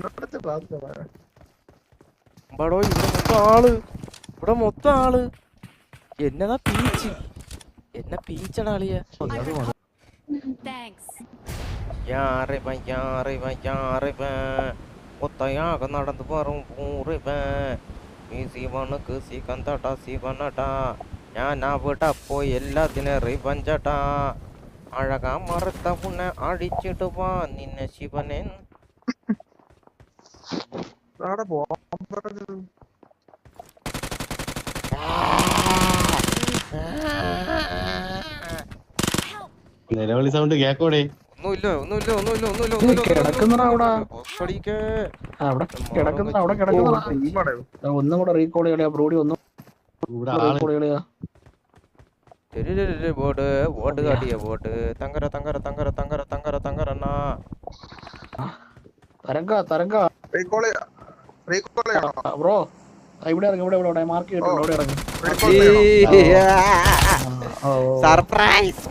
ഇവിടെ മൊത്തം ആൾ. ഇവിടെ മൊത്തം ആൾ. എന്നതാ പീച്ച്? എന്നെ പീച്ചടാ അളിയ നടന്നു പറയും പൂറിവ ഈ ശിവണക്ക് ശിഖന്തട ഞാൻ അവിടെ പോയി എല്ലാത്തിനും റിവഞ്ചട്ടാ അഴകാ മറുത്ത പുണ്ണെ അടിച്ചിട്ട് വാ നിന്നെ ശിവനെ നിലവിളി സൗണ്ട് കേക്കോടെ ഒന്നുമില്ല ഒന്നുമില്ല ഒന്നുമില്ല ഒന്നുമില്ല ഒന്നുമില്ല കിടക്കുന്നടാ അവിടെ. ഒറ്റടിക്ക് അവിടെ കിടക്കുന്ന അവിടെ കിടക്കുന്ന ഒന്നും കൂടെ റീകോൾ കളിയാ ബ്രോഡി ഒന്നും ഇവിടെ റീകോൾ കളിയാ ബോട്ട് ബോട്ട് കാട്ടിയ ബോട്ട് തങ്കര തങ്കര തങ്കര തങ്കര തങ്കര തങ്കരണ്ണാ തരങ്ക തരങ്ക ബ്രോ ഇവിടെ ഇറങ്ങി ഇവിടെ ഇവിടെ മാർക്ക് ചെയ്തിട്ടുണ്ട് ഇവിടെ ഇറങ്ങി. സർപ്രൈസ്